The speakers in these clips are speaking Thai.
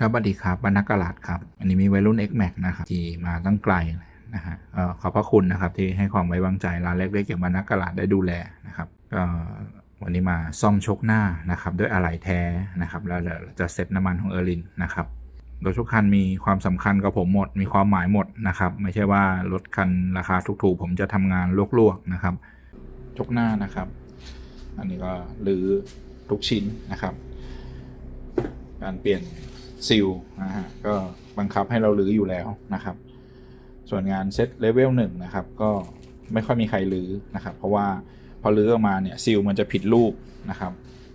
ครับสวัสดีครับบรรณกลาดครับ อันนี้มีวัยรุ่น X Max นะครับที่มาตั้งไกลนะฮะเอ่อขอบพระคุณนะครับที่ให้ความไว้วางใจร้านเล็กๆอย่างบรรณกลาดได้ดูแลนะครับก็วันนี้มาซ่อมชกหน้านะครับด้วยอะไหล่แท้นะครับแล้วเดี๋ยวจะเซ็ตน้ำมันของเออร์ลินนะครับรถทุกคันมีความสำคัญกับผมหมด มีความหมายหมดนะครับ ไม่ใช่ว่ารถคันราคาถูกๆ ผมจะทำงานลวกๆนะครับชกหน้านะครับ อันนี้ก็หรือทุกชิ้นนะครับ การเปลี่ยน ซิลนะฮะก็บังคับให้เราลื้ออยู่แล้วนะครับ ส่วนงานเซตเลเวลหนึ่งนะครับก็ไม่ค่อยมีใครลื้อนะครับ เพราะว่าพอลื้อออกมาเนี่ยซิลมันจะผิดรูปนะครับ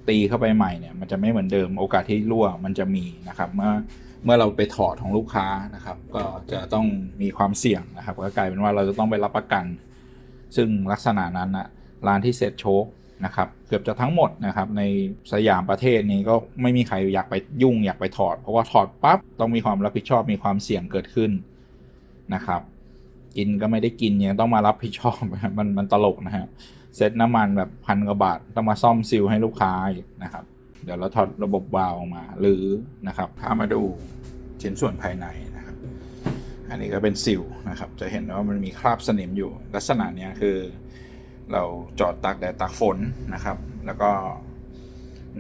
ตีเข้าไปใหม่เนี่ยมันจะไม่เหมือนเดิมโอกาสที่รั่วมันจะมีนะครับเมื่อเมื่อเราไปถอดของลูกค้านะครับ ก็จะต้องมีความเสี่ยงนะครับก็กลายเป็นว่าเราจะต้องไปรับประกัน ซึ่งลักษณะนั้นนะร้านที่เซ็ตโชค นะครับเกือบจะทั้งหมดนะครับในสยามประเทศนี้ก็ไม่มีใครอยากไปยุ่งอยากไปถอด เพราะว่าถอดปั๊บต้องมีความรับผิดชอบมีความเสี่ยงเกิดขึ้นนะครับกินก็ไม่ได้กินยังต้องมารับผิดชอบมันมันตลกนะฮะเซ็ตน้ำมันแบบพันกว่าบาทต้องมาซ่อมซิลให้ลูกค้านะครับ เดี๋ยวเราถอดระบบวาล์วออกมา หรือนะครับพามาดูชิ้นส่วนภายในนะครับ อันนี้ก็เป็นซิลนะครับ จะเห็นว่ามันมีคราบสนิมอยู่ลักษณะเนี้ยคือ เราจอดตากแดดตากฝนนะครับ แล้วก็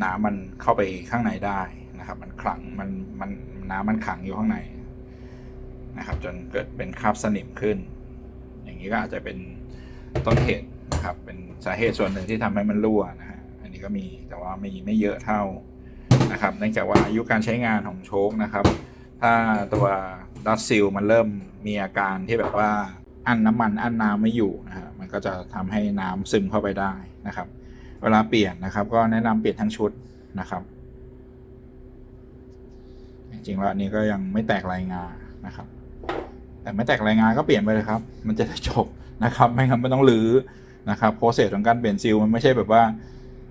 น้ำมันเข้าไปข้างในได้นะครับ มันขังมันมันน้ำมันขังอยู่ข้างในนะครับ จนเกิดเป็นคราบสนิมขึ้น อย่างนี้ก็อาจจะเป็นต้นเหตุนะครับ เป็นสาเหตุส่วนหนึ่งที่ทำให้มันรั่วนะฮะอันนี้ก็มีแต่ว่าไม่ไม่เยอะเท่านะครับ เนื่องจากว่าอายุการใช้งานของโชคนะครับ ถ้าตัวดัตซิลมันเริ่มมีอาการที่แบบว่า อั้นน้ำมันอั้นน้ำไม่อยู่นะฮะมันก็จะทำให้น้ำซึมเข้าไปได้นะครับ เวลาเปลี่ยนนะครับ ก็แนะนำเปลี่ยนทั้งชุดนะครับ จริงๆแล้วอันนี้ก็ยังไม่แตกรายงานนะครับ แต่ไม่แตกรายงานก็เปลี่ยนไปเลยครับ มันจะได้จบนะครับไม่งั้นไม่ต้องรื้อนะครับโปรเซสของการเปลี่ยนซิลมันไม่ใช่แบบว่า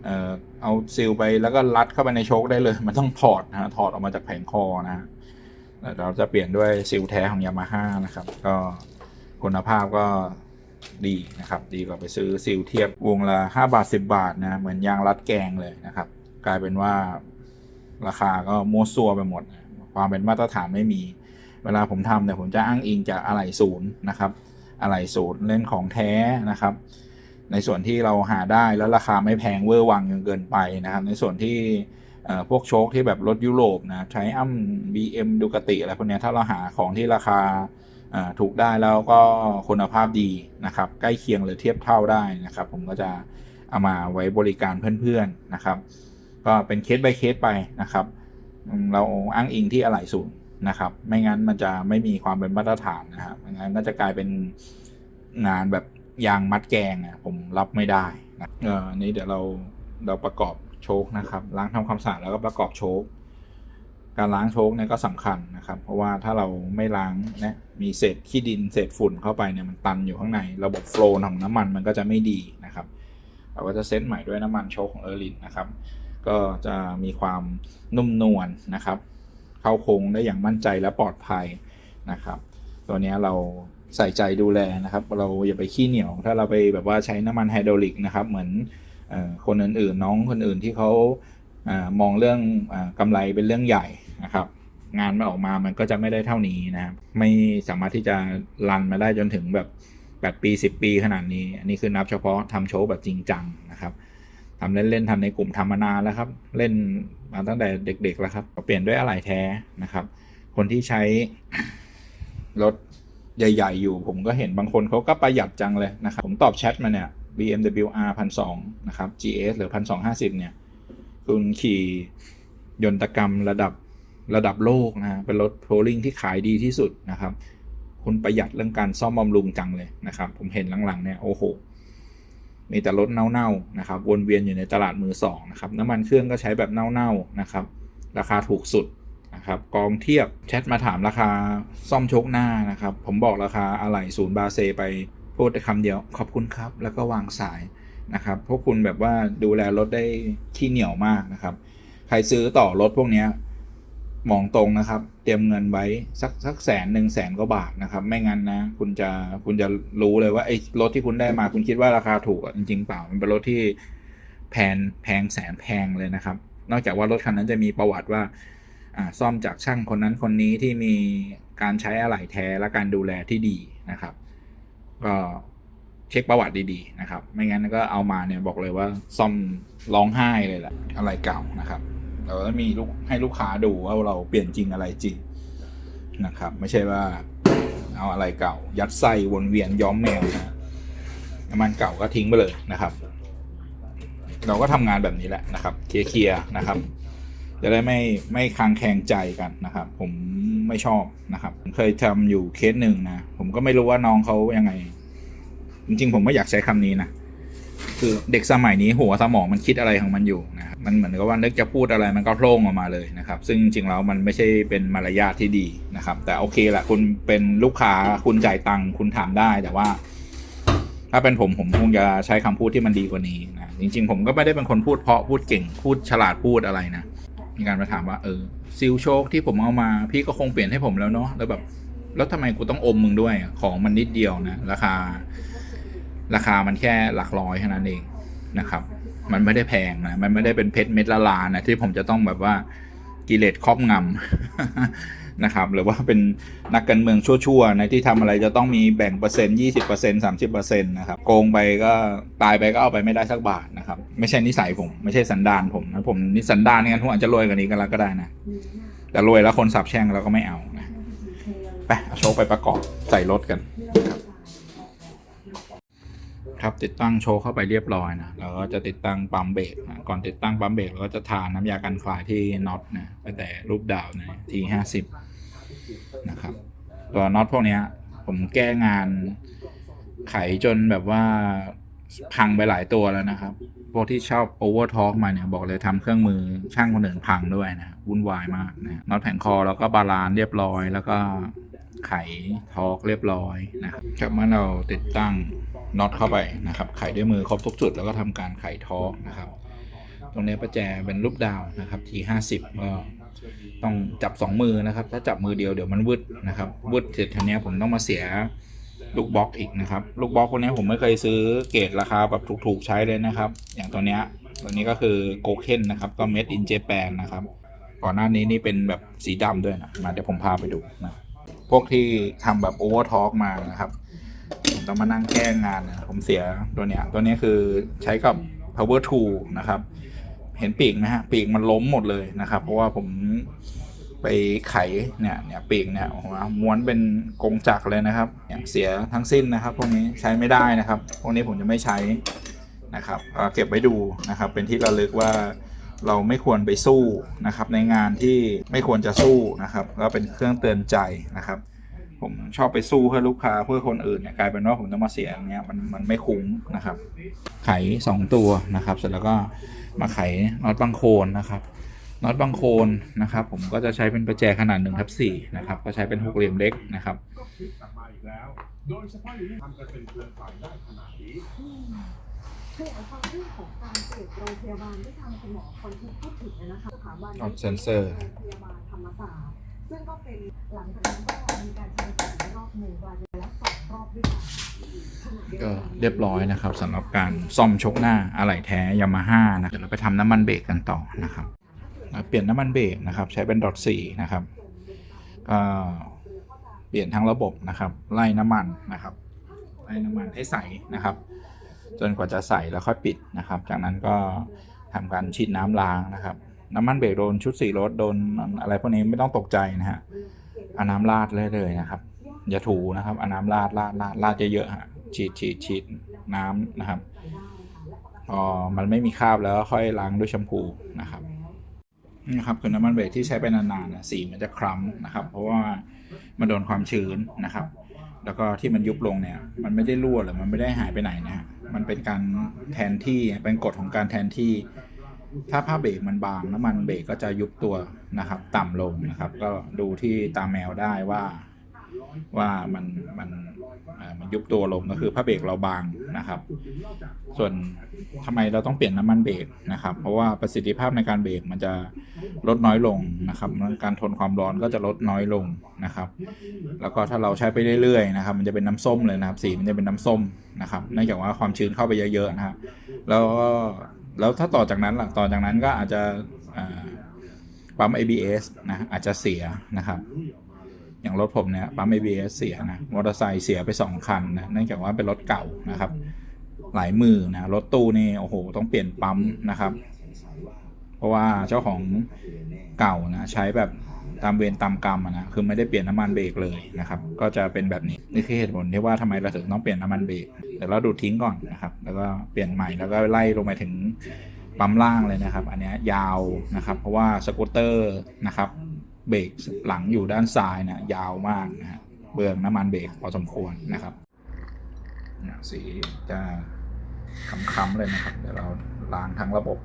เอ่อเอาซิลไปแล้วก็รัดเข้าไปในโชคได้เลย มันต้องถอดนะถอดออกมาจากแผงคอนะฮะเราจะเปลี่ยนด้วยซิลแท้ของยามาฮ่านะครับ ก็ คุณภาพก็ดีนะครับ ดีกว่าไปซื้อซิลเทียบวงละ5บาท 10 บาทนะเหมือนยางรัดแกงเลยนะครับ กลายเป็นว่าราคาก็มั่วซั่วไปหมด ความเป็นมาตรฐานไม่มี เวลาผมทำเนี่ยผมจะอ้างอิงจากอะไหล่ศูนย์นะครับอะไหล่ศูนย์เล่นของแท้นะครับ ในส่วนที่เราหาได้แล้วราคาไม่แพงเวอร์วังจนเกินไปนะครับ ในส่วนที่เอ่อพวกโชคที่แบบรถยุโรปนะใช้อ้ำ BM ดูกติอะไรพวกเนี้ยถ้าเราหาของที่ราคา ถูกได้แล้วก็คุณภาพดีนะครับ ใกล้เคียงหรือเทียบเท่าได้นะครับ ผมก็จะเอามาไว้บริการเพื่อนๆนะครับ ก็เป็นเคส by เคสไปนะครับ เราอ้างอิงที่อะไหล่ศูนย์นะครับ ไม่งั้นมันจะไม่มีความเป็นมาตรฐานนะครับไม่งั้นก็จะกลายเป็นงานแบบยางมัดแกงอะผมรับไม่ได้นะเออนี้เดี๋ยวเราเราประกอบโชคนะครับ ล้างทำความสะอาดแล้วก็ประกอบโชค การล้างโชคเนี่ยก็สำคัญนะครับ เพราะว่าถ้าเราไม่ล้างนะมีเศษขี้ดินเศษฝุ่นเข้าไปเนี่ยมันตันอยู่ข้างในระบบโฟล์ของน้ำมันมันก็จะไม่ดีนะครับ เราก็จะเซตใหม่ด้วยน้ำมันโชคของเออร์ลินนะครับ ก็จะมีความนุ่มนวลนะครับ เข้าโค้งได้อย่างมั่นใจและปลอดภัยนะครับ ตัวนี้เราใส่ใจดูแลนะครับ เราอย่าไปขี้เหนียว ถ้าเราไปแบบว่าใช้น้ำมันไฮดรอลิกนะครับ เหมือนคนอื่นๆ น้องคนอื่นที่เขามองเรื่องอากำไรเป็นเรื่องใหญ่ นะครับ งานมันออกมามันก็จะไม่ได้เท่านี้นะครับไม่สามารถที่จะรันมาได้จนถึงแบบ 8 ปี 10 ปีขนาดนี้ อันนี้คือนับเฉพาะทำโชว์แบบจริงจังนะครับทำเล่นๆทำในกลุ่มทำมานานแล้วครับ เล่นมาตั้งแต่เด็ก ๆ แล้วครับเปลี่ยนด้วยอะไหล่แท้นะครับ คนที่ใช้รถใหญ่ ๆ อยู่ ผมก็เห็นบางคนเขาก็ประหยัดจังเลยนะครับ ผมตอบแชทมาเนี่ย BMW R 1 2 0 0นะครับ GS หรือ 1250 เนี่ย คุณขี่ยนตกรรมระดับ ระดับโลกนะฮะเป็นรถโพลิงที่ขายดีที่สุดนะครับ คุณประหยัดเรื่องการซ่อมบำรุงจังเลยนะครับ ผมเห็นหลังๆเนี่ยโอ้โหมีแต่รถเน่าๆนะครับ วนเวียนอยู่ในตลาดมือสองนะครับน้ำมันเครื่องก็ใช้แบบเน่าๆนะครับ ราคาถูกสุดนะครับกองเทียบแชทมาถามราคาซ่อมโชคหน้านะครับ ผมบอกราคาอะไหล่ศูนย์บาเซไปพูดแต่คำเดียวขอบคุณครับ แล้วก็วางสายนะครับพวกคุณแบบว่าดูแลรถได้ขี้เหนียวมากนะครับ ใครซื้อต่อรถพวกเนี้ย มองตรงนะครับ เตรียมเงินไว้สักสักแสนหนึ่งแสนกว่าบาทนะครับ ไม่งั้นนะ คุณจะคุณจะรู้เลยว่าไอ้รถที่คุณได้มา คุณคิดว่าราคาถูกจริงๆเปล่า มันเป็นรถที่แพงแพงแสนแพงเลยนะครับ นอกจากว่ารถคันนั้นจะมีประวัติว่าอ่าซ่อมจากช่างคนนั้นคนนี้ที่มีการใช้อะไหล่แท้และการดูแลที่ดีนะครับ ก็เช็คประวัติดีๆนะครับ ไม่งั้นก็เอามาเนี่ยบอกเลยว่าซ่อมร้องไห้เลยแหละอะไรเก่านะครับ เราก็มีลูกให้ลูกค้าดูว่าเราเปลี่ยนจริงอะไรจริงนะครับ ไม่ใช่ว่าเอาอะไรเก่า ยัดไส้วนเวียนย้อมแมวนะน้ำมันเก่าก็ทิ้งไปเลยนะครับ เราก็ทำงานแบบนี้แหละนะครับ เคลียร์นะครับ จะได้ไม่ไม่คางแคงใจกันนะครับ ผมไม่ชอบนะครับเคยทำอยู่เคสหนึ่งนะผมก็ไม่รู้ว่าน้องเขายังไง จริงๆ ผมไม่อยากใช้คำนี้นะคือเด็กสมัยนี้หัวสมองมันคิดอะไรของมันอยู่ มันเหมือนกับว่านึกจะพูดอะไรมันก็โล่งออกมาเลยนะครับ ซึ่งจริงๆแล้วมันไม่ใช่เป็นมารยาทที่ดีนะครับ แต่โอเคแหละคุณเป็นลูกค้าคุณจ่ายตังค์คุณถามได้แต่ว่า ถ้าเป็นผมผมคงจะใช้คำพูดที่มันดีกว่านี้นะจริง ๆ ผมก็ไม่ได้เป็นคนพูดเพราะพูดเก่งพูดฉลาดพูดอะไรนะมีการมาถามว่าเออซิลโชคที่ผมเอามา พี่ก็คงเปลี่ยนให้ผมแล้วเนาะแล้วแบบ แล้วทำไมกูต้องอมมึงด้วยของมันนิดเดียวนะราคา ราคามันแค่หลักร้อยแค่นั้นเองนะครับ มันไม่ได้แพงนะมันไม่ได้เป็นเพชรเม็ดละลานนะที่ผมจะต้องแบบว่ากิเลสครอบงำนะครับ หรือว่าเป็นนักการเมืองชั่วๆในะที่ทำอะไรจะต้องมีแบ่งเปอร์เซ็นต์ยี่สิบเปอร์เซ็นต์สามสิบเปอร์เซ็นต์นะครับโกงไปก็ตายไปก็เอาไปไม่ได้สักบาทนะครับ ไม่ใช่นิสัยผม ไม่ใช่สันดานผมนะผมนิสันดานเนี่ยผมอาจจะรวยกว่านี้ก็แล้วก็ได้นะแต่รวยแล้วคนสับแช่งเราก็ไม่เอานะไปเอาโชคไปประกอบใส่รถกัน ครับติดตั้งโชว์เข้าไปเรียบร้อยนะเราก็จะติดตั้งปั๊มเบรกนะก่อนติดตั้งปั๊มเบรกเราก็จะทาน้ำยากันคลายที่น็อตนะไปแต่รูปดาวนะทีห้าสิบนะครับตัวน็อตพวกนี้ผมแก้งานไขจนแบบว่าพังไปหลายตัวแล้วนะครับ พวกที่ชอบโอเวอร์ทอ k มาเนี่ย บอกเลยทำเครื่องมือช่างคนอื่นพังด้วยนะวุ่นวายมากนะน็อตแผงคอแล้วก็บาลานเรียบร้อยแล้วก็ ไขทอร์กเรียบร้อยนะครับจากเมื่อเราติดตั้งน็อตเข้าไปนะครับ ไขด้วยมือครบทุกจุดแล้วก็ทำการไขทอร์กนะครับ ตรงนี้ประแจเป็นรูปดาวนะครับทีห้าสิบก็ต้องจับสองมือนะครับ ถ้าจับมือเดียวเดี๋ยวมันวืดนะครับวืดเสร็จทีนี้ผมต้องมาเสียลูกบล็อกอีกนะครับ ลูกบล็อกพวกนี้ผมไม่เคยซื้อเกรดราคาแบบถูกๆใช้เลยนะครับ อย่างตัวเนี้ยตัวนี้ก็คือโกเคนนะครับ ก็ made in Japan นะครับ ก่อนหน้านี้นี่เป็นแบบสีดำด้วยนะมาเดี๋ยวผมพาไปดูนะ พวกที่ทำแบบโอเวอร์ทอ k มานะครับผมต้องมานั่งแก้งานนะผมเสียตัวเนี้ย ตัวนี้คือใช้กับ power tool นะครับ เห็นปีกไหมฮะ ปีกมันล้มหมดเลยนะครับ เพราะว่าผมไปไขเนี่ยเนี่ยปีกเนี่ยม้วนเป็นกงจักรเลยนะครับเนี่ยเสียทั้งสิ้นนะครับ พวกนี้ใช้ไม่ได้นะครับ พวกนี้ผมจะไม่ใช้นะครับเก็บไว้ดูนะครับ เป็นที่ระลึกว่า เราไม่ควรไปสู้นะครับ ในงานที่ไม่ควรจะสู้นะครับก็เป็นเครื่องเตือนใจนะครับ ผมชอบไปสู้เพื่อลูกค้าเพื่อคนอื่นเนี่ยกลายเป็นว่าผมต้องมาเสียอย่างเงี้ยมันมันไม่คุ้มนะครับ ไข 2 ตัวนะครับ เสร็จแล้วก็มาไขน็อตบังโคนนะครับน็อตบังโคนนะครับ ผมก็จะใช้เป็นประแจขนาด1ทับ4นะครับ ก็ใช้เป็นหกเหลี่ยมเล็กนะครับโดยเฉพาะอย่างยิ่งทำกันเป็นเครือข่ายได้ขนาดนี้ คืออย่างความเรื่องของการเปิดโรงพยาบาลที่ทางคุณหมอคนที่พูดถึงนะคะสถาบันออฟเซนเซอร์ โรงพยาบาลธรรมศาสตร์ซึ่งก็เป็นหลังจากนั้นก็มีการทำสีรอบหนึ่งวันและสองรอบด้วยกันขณะดียวก็กันเรียบร้อยนะครับสำหรับการซ่อมชกหน้าอะไหล่แท้ยามาฮ่านะเดี๋ยวเราไปทำน้ำมันเบรกกันต่อนะครับอะเปลี่ยนน้ำมันเบรกนะครับ ใช้เป็นดอทสี่นะครับก็เปลี่ยนทั้งระบบนะครับ ไล่น้ำมันนะครับ ไล่น้ำมันให้ใสนะครับ จนกว่าจะใส่แล้วค่อยปิดนะครับ จากนั้นก็ทำการฉีดน้ำล้างนะครับ น้ำมันเบรกโดนชุดสีรถโดนอะไรพวกนี้ไม่ต้องตกใจนะฮะเอาน้ำราดเลยเลยนะครับ อย่าถูนะครับเอาน้ำราดราดราดราดเยอะๆฮะฉีดฉีดฉีดน้ำนะครับพอมันไม่มีคราบแล้วค่อยล้างด้วยแชมพูนะครับนี่นะครับคือน้ำมันเบรกที่ใช้ไปนานๆนะสีมันจะคล้ำนะครับ เพราะว่ามันโดนความชื้นนะครับ แล้วก็ที่มันยุบลงเนี่ย มันไม่ได้รั่วหรือมันไม่ได้หายไปไหนนะฮะ มันเป็นการแทนที่เป็นกฎของการแทนที่ ถ้าผ้าเบรกมันบางน้ำมันเบรกก็จะยุบตัวนะครับ ต่ำลงนะครับ ก็ดูที่ตาแมวได้ว่า ว่ามันมันมันยุบตัวลงก็คือผ้าเบรกเราบางนะครับ ส่วนทำไมเราต้องเปลี่ยนน้ำมันเบรกนะครับ เพราะว่าประสิทธิภาพในการเบรกมันจะลดน้อยลงนะครับการทนความร้อนก็จะลดน้อยลงนะครับ แล้วก็ถ้าเราใช้ไปเรื่อยๆนะครับ มันจะเป็นน้ำส้มเลยนะครับสีมันจะเป็นน้ำส้มนะครับเนื่องจากว่าความชื้นเข้าไปเยอะๆนะครับแล้วก็แล้วถ้าต่อจากนั้นล่ะต่อจากนั้นก็อาจจะปั๊ม ABS นะอาจจะเสียนะครับ อย่างรถผมเนี่ยปั๊ม ABS เสียนะมอเตอร์ไซค์เสียไปสองคันนะเนื่องจากว่าเป็นรถเก่านะครับ หลายมือนะรถตู้นี่โอ้โห ต้องเปลี่ยนปั๊มนะครับ เพราะว่าเจ้าของเก่านะใช้แบบตามเวรตามกรรมนะคือไม่ได้เปลี่ยนน้ำมันเบรกเลยนะครับ ก็จะเป็นแบบนี้นี่คือเหตุผลที่ว่าทำไมเราถึงต้องเปลี่ยนน้ำมันเบรกเดี๋ยวเราดูดทิ้งก่อนนะครับ แล้วก็เปลี่ยนใหม่แล้วก็ไล่ลงไปถึงปั๊มล่างเลยนะครับ อันนี้ยาวนะครับ เพราะว่าสกูตเตอร์นะครับ เบรกหลังอยู่ด้านซ้ายนะยาวมากนะเบืองน้ำมันเบรกพอสมควรนะครับสีจะคำๆเลยนะครับเดี๋ยวเราล้างทั้งระบบ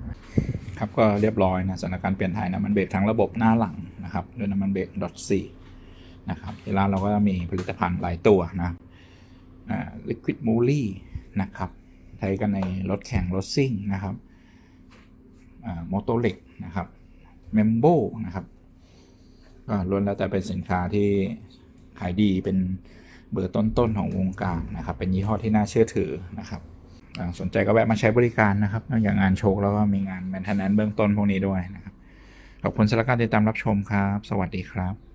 ครับก็เรียบร้อยนะสำหรับการณ์เปลี่ยนถ่ายน้ำมันเบรกทั้งระบบหน้าหลังนะครับด้วยน้ำมันเบรกดอทซีนะครับที่ร้านเราก็มีผลิตภัณฑ์หลายตัวนะลิควิดมูลี่นะครับใช้กันในรถแข่งรถซิ่งนะครับอ่าโมโตเล็กนะครับเมมโบนะครับ ก็ล้วนแล้วแต่เป็นสินค้าที่ขายดีเป็นเบอร์ต้นๆของวงการนะครับ เป็นยี่ห้อที่น่าเชื่อถือนะครับสนใจก็แวะมาใช้บริการนะครับนอกจากงานโชคแล้วก็มีงานแมนเทนแนนเบื้องต้นพวกนี้ด้วยนะครับ ขอบคุณสำหรับการติดตามรับชมครับ สวัสดีครับ